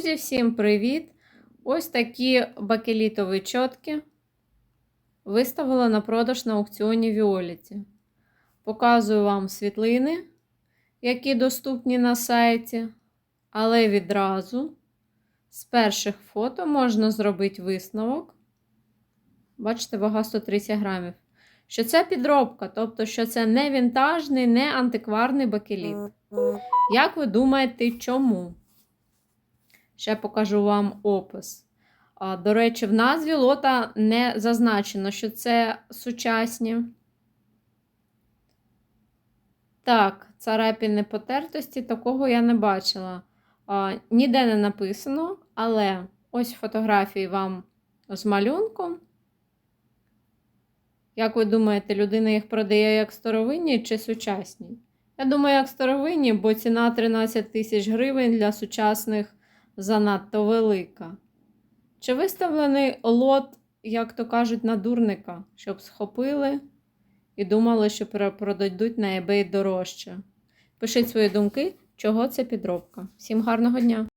Друзі, всім привіт! Ось такі бакелітові чотки виставила на продаж на аукціоні Віоліті. Показую вам світлини, які доступні на сайті, але відразу з перших фото можна зробити висновок. Бачите, вага 130 грамів. Що це підробка, тобто, що це не вінтажний, не антикварний бакеліт. Як ви думаєте, чому? Ще покажу вам опис. До речі, в назві лота не зазначено, що це сучасні. Так, царапіни потертості, такого я не бачила. Ніде не написано, але ось фотографії вам з малюнком. Як ви думаєте, людина їх продає як старовинні чи сучасні? Я думаю, як старовинні, бо ціна 13 тисяч гривень для сучасних занадто велика. Чи виставлений лот, як то кажуть, на дурника, щоб схопили і думали, що продадуть на eBay дорожче? Пишіть свої думки, чого це підробка. Всім гарного дня!